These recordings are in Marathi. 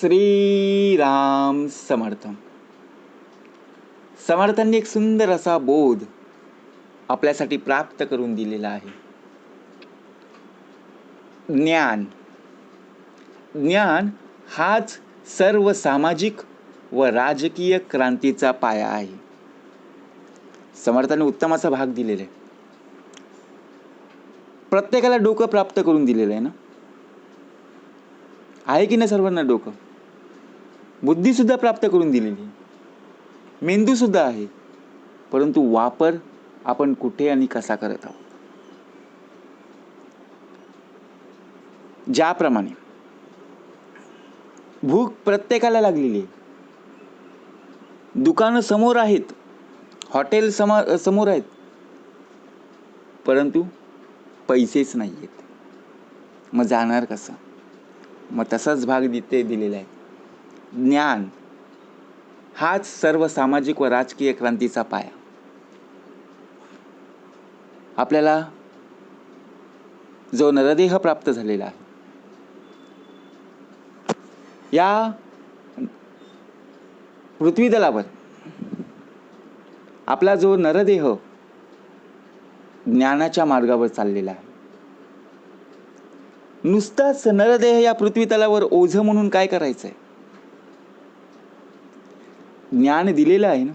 श्रीराम समर्थ समर्थांनी एक सुंदर असा बोध आपल्यासाठी प्राप्त करून दिलेला आहे. ज्ञान. ज्ञान हाच सर्व सामाजिक व राजकीय क्रांतीचा पाया आहे. समर्थाने उत्तम असा भाग दिलेला आहे. प्रत्येकाला डोकं प्राप्त करून दिलेलं आहे ना? आहे की नाही सर्वांना डोकं? बुद्धीसुद्धा प्राप्त करून दिलेली मेंदूसुद्धा आहे. परंतु वापर आपण कुठे आणि कसा करत आहोत? ज्याप्रमाणे भूक प्रत्येकाला लागलेली आहे. दुकानं समोर आहेत. हॉटेल समा समोर आहेत. परंतु पैसेच नाही आहेत मग जाणार कसं? मग तसाच भाग दिते दिलेला आहे. ज्ञान हाच सर्व सामाजिक व राजकीय क्रांतीचा पाया. आपल्याला जो नरदेह प्राप्त झालेला आहे या पृथ्वीदलावर आपला जो नरदेह ज्ञानाच्या मार्गावर चाललेला आहे नुसताच नरदेह या पृथ्वीतलावर ओझ म्हणून काय करायचंय? ज्ञान दिलेलं आहे ना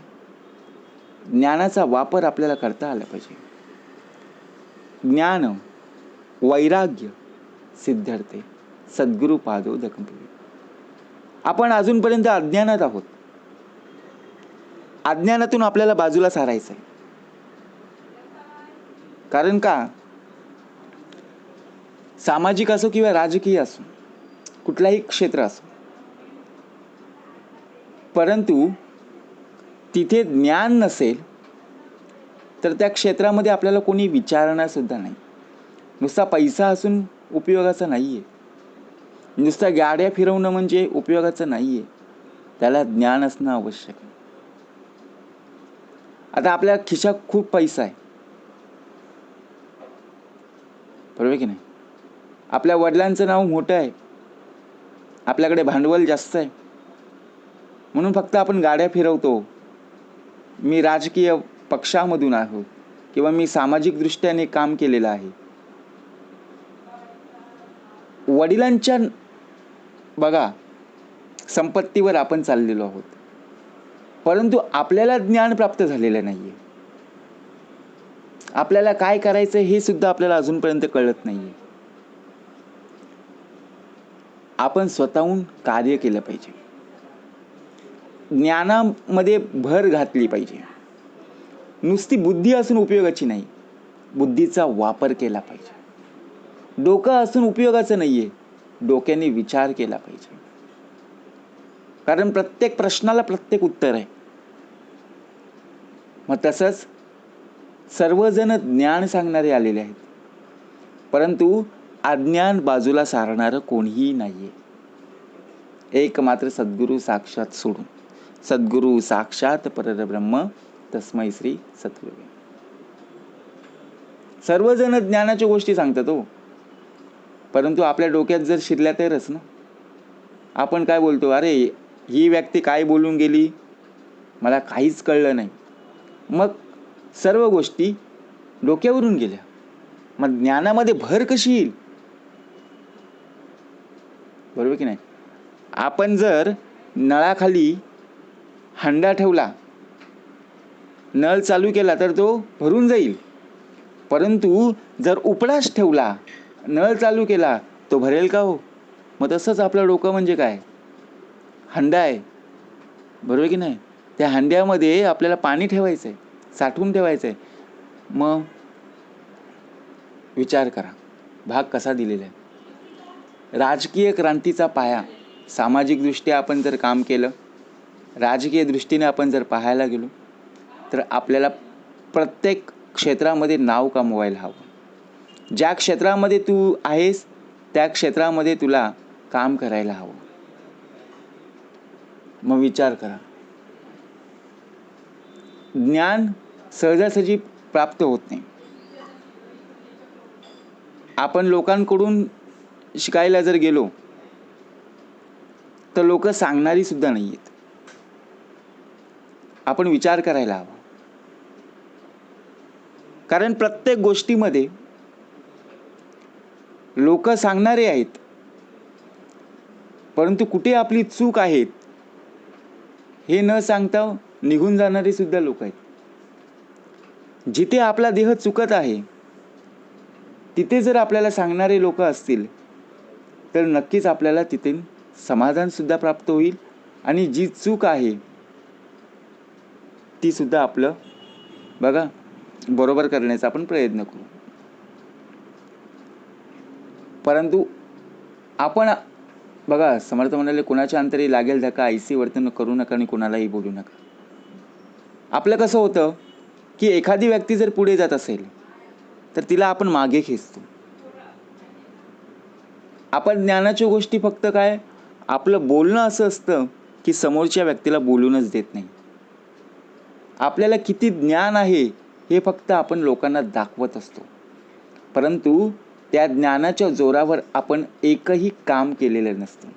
ज्ञानाचा वापर आपल्याला करता आला पाहिजे. ज्ञान वैराग्य सिद्धार्थे सद्गुरु पादो दकंपुरी आपण अजूनपर्यंत अज्ञानात आहोत. अज्ञानातून आपल्याला बाजूला सारायचं आहे कारण का? सामाजिक असो किंवा राजकीय असो कुठलाही क्षेत्र असो परंतु तिथे ज्ञान नसेल तर त्या क्षेत्रामध्ये आपल्याला कोणी विचारणार सुद्धा नाही. नुसता पैसा असून उपयोगाचा नाही आहे नुसता गाड्या फिरवणं म्हणजे उपयोगाचं नाही आहे त्याला ज्ञान असणं आवश्यक आहे. आता आपल्या खिशात खूप पैसा आहे. बरोबर की नाही? आपल्या वडिलांचं नाव मोठं आहे. आपल्याकडे भांडवल जास्त आहे. म्हणून फक्त आपण गाड्या फिरवतो. मी राजकीय पक्षामधून आहोत किंवा मी सामाजिक दृष्ट्याने काम केलेलं आहे. वडिलांच्या बघा संपत्तीवर आपण चाललेलो आहोत. परंतु आपल्याला ज्ञान प्राप्त झालेलं नाही आहे आपल्याला काय करायचं हे सुद्धा आपल्याला अजूनपर्यंत कळत नाही आहे आपण स्वतःहून कार्य केलं पाहिजे. ज्ञानामध्ये भर घातली पाहिजे. नुसती बुद्धी असून उपयोगाची नाही. बुद्धीचा वापर केला पाहिजे. डोकं असून उपयोगाचं नाही आहे डोक्याने विचार केला पाहिजे. कारण प्रत्येक प्रश्नाला प्रत्येक उत्तर आहे. मग तसंच सर्वजण ज्ञान सांगणारे आलेले आहेत. परंतु अज्ञान बाजूला सारणारं कोणीही नाही आहे एक मात्र सद्गुरू साक्षात सोडून. सद्गुरू साक्षात परब्रह्म तस्मै श्री सद्गुरू सर्वजण ज्ञानाच्या गोष्टी सांगतात हो. परंतु आपल्या डोक्यात जर शिरल्या तरच ना. आपण काय बोलतो अरे ही व्यक्ती काय बोलून गेली? मला काहीच कळलं नाही. मग सर्व गोष्टी डोक्यावरून गेल्या. मग ज्ञानामध्ये भर कशी येईल? बरोबर की नाही? आपण जर नळाखाली हंडा ठेवला. नळ चालू केला तर तो भरून जाईल. परंतु जर उपडाच ठेवला नळ चालू केला तो भरेल का हो? मग तसंच आपलं डोकं म्हणजे काय? हंडा आहे. बरोबर की नाही? त्या हंड्यामध्ये आपल्याला पाणी ठेवायचं आहे साठवून ठेवायचं आहे मग विचार करा. भाग कसा दिलेला आहे? राजकीय क्रांतीचा पाया. सामाजिकदृष्ट्या आपण जर काम केलं राजकीय दृष्टीने आपण जर पाहायला गेलो तर आपल्याला प्रत्येक क्षेत्रामध्ये नाव कमवायला हवं. ज्या क्षेत्रामध्ये तू आहेस त्या क्षेत्रामध्ये तुला काम करायला हवं. मग विचार करा. ज्ञान सहजासहजी प्राप्त होत नाही. आपण लोकांकडून शिकायला जर गेलो तर लोक सांगणारी सुद्धा नाही आहेत आपण विचार करायला हवा. कारण प्रत्येक गोष्टीमध्ये लोक सांगणारे आहेत. परंतु कुठे आपली चूक आहेत हे न सांगता निघून जाणारे सुद्धा लोक आहेत. जिथे आपला देह चुकत आहे तिथे जर आपल्याला सांगणारे लोक असतील तर नक्कीच आपल्याला तिथे समाधान सुद्धा प्राप्त होईल. आणि जी चूक आहे तीसुद्धा आपलं बघा बरोबर करण्याचा आपण प्रयत्न करू. परंतु आपण बघा समर्थ म्हणाले कोणाच्या अंतरी लागेल धक्का ऐसी वर्तन करू नका आणि कोणालाही बोलू नका. आपलं कसं होतं की एखादी व्यक्ती जर पुढे जात असेल तर तिला आपण मागे खेचतो. आपण ज्ञानाच्या गोष्टी फक्त काय? आपलं बोलणं असं असतं की समोरच्या व्यक्तीला बोलूनच देत नाही. आपल्याला किती ज्ञान आहे हे फक्त आपण लोकांना दाखवत असतो. परंतु त्या ज्ञानाच्या जोरावर आपण एकही काम केलेलं नसतं.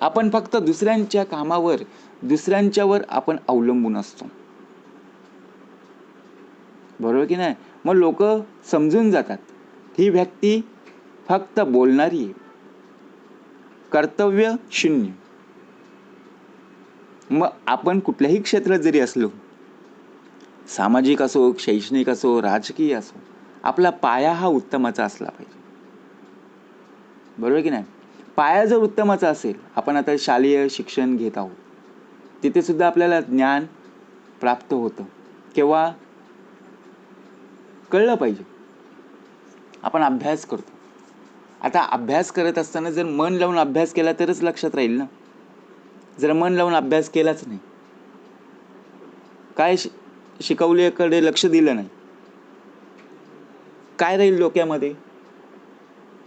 आपण फक्त दुसऱ्यांच्या कामावर दुसऱ्यांच्यावर आपण अवलंबून असतो. बरोबर की नाही? मग लोक समजून जातात. ही व्यक्ती फक्त बोलणारी कर्तव्य शून्य. मग आपण कुठल्याही क्षेत्रात जरी असलो सामाजिक असो शैक्षणिक असो राजकीय असो आपला पाया हा उत्तमाचा असला पाहिजे. बरोबर की नाही? पाया जर उत्तमाचा असेल आपण आता शालेय शिक्षण घेत आहोत तिथे सुद्धा आपल्याला ज्ञान प्राप्त होतं केव्हा कळलं पाहिजे. आपण अभ्यास करतो. आता अभ्यास करत असताना जर मन लावून अभ्यास केला तरच लक्षात राहील ना? जर मन लावून अभ्यास केलाच नाही. काय शि शिकवल्याकडे लक्ष दिलं नाही. काय राहील डोक्यामध्ये?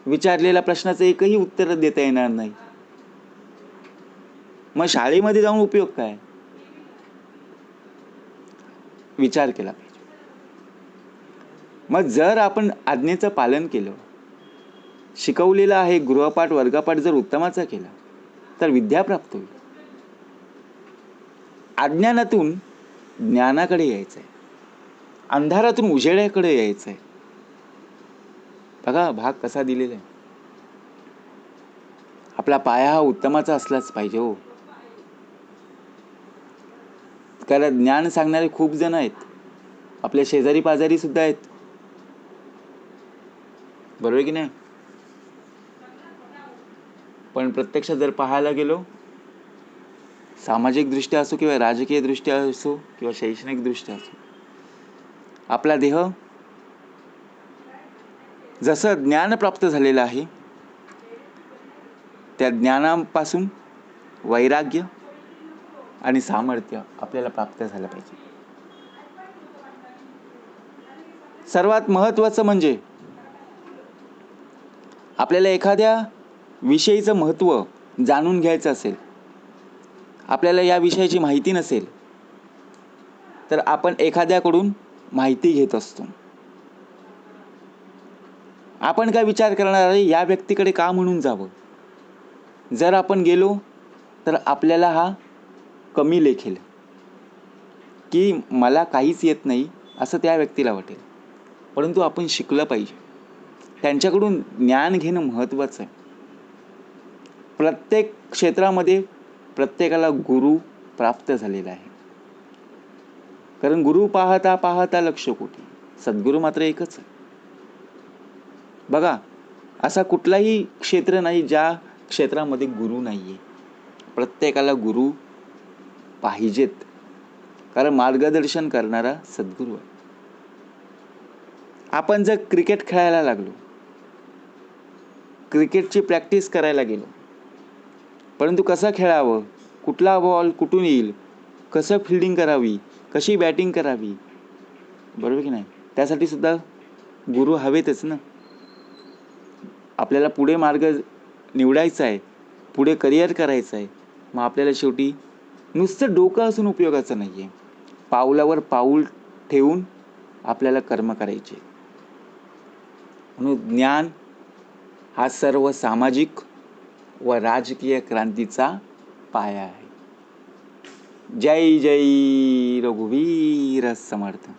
विचारलेल्या प्रश्नाचं एकही उत्तर देता येणार नाही. मग शाळेमध्ये जाऊन उपयोग काय? विचार केला पाहिजे. मग जर आपण आज्ञेचं पालन केलं शिकवलेलं आहे गृहपाठ वर्गपाठ जर उत्तमाचा केला तर विद्या प्राप्त होईल. अज्ञानातून ज्ञानाकडे यायचं आहे अंधारातून उजेड्याकडे यायचं आहे बघा भाग कसा दिलेला आहे. आपला पाया हा उत्तमाचा असलाच पाहिजे हो. कारण ज्ञान सांगणारे खूप जण आहेत. आपल्या शेजारी पाजारी सुद्धा आहेत. बरोबर की नाही? पण प्रत्यक्षात जर पाहायला गेलो सामाजिकदृष्ट्या असो किंवा राजकीय दृष्ट्या असो किंवा शैक्षणिक दृष्ट्या असो आपला देह जसं ज्ञान प्राप्त झालेलं आहे त्या ज्ञानापासून वैराग्य आणि सामर्थ्य आपल्याला प्राप्त झालं पाहिजे. सर्वात महत्त्वाचं म्हणजे आपल्याला एखाद्या विषयीचं महत्त्व जाणून घ्यायचं असेल आपल्याला या विषयाची माहिती नसेल तर आपण एखाद्याकडून माहिती घेत असतो. आपण काय विचार करणार आहे या व्यक्तीकडे का म्हणून जावं? जर आपण गेलो तर आपल्याला हा कमी लेखेल. की मला काहीच येत नाही असं त्या व्यक्तीला वाटेल. परंतु आपण शिकलं पाहिजे. त्यांच्याकडून ज्ञान घेणं महत्त्वाचं आहे. प्रत्येक क्षेत्रामध्ये प्रत्येकाला गुरु प्राप्त झालेला आहे. कारण गुरु पाहता पाहता लक्ष कोटी सद्गुरू मात्र एकच आहे. बघा असा कुठलाही क्षेत्र नाही ज्या क्षेत्रामध्ये गुरु नाही आहे प्रत्येकाला गुरु पाहिजेत. कारण मार्गदर्शन करणारा सद्गुरू आहे. आपण जर क्रिकेट खेळायला लागलो क्रिकेटची प्रॅक्टिस करायला गेलो परंतु कसं खेळावं? कुठला बॉल कुठून येईल? कसं फिल्डिंग करावी? कशी बॅटिंग करावी? बरोबर की नाही? त्यासाठी सुद्धा गुरु हवेतच ना. आपल्याला पुढे मार्ग निवडायचा आहे. पुढे करिअर करायचं आहे. मग आपल्याला शेवटी नुसतं डोकं असून उपयोगाचं नाही आहे पावलावर पाऊल ठेवून आपल्याला कर्म करायचे. म्हणून ज्ञान हा सर्व सामाजिक व राजकीय क्रांतीचा पाया आहे. जय जय रघुवीर समर्थ.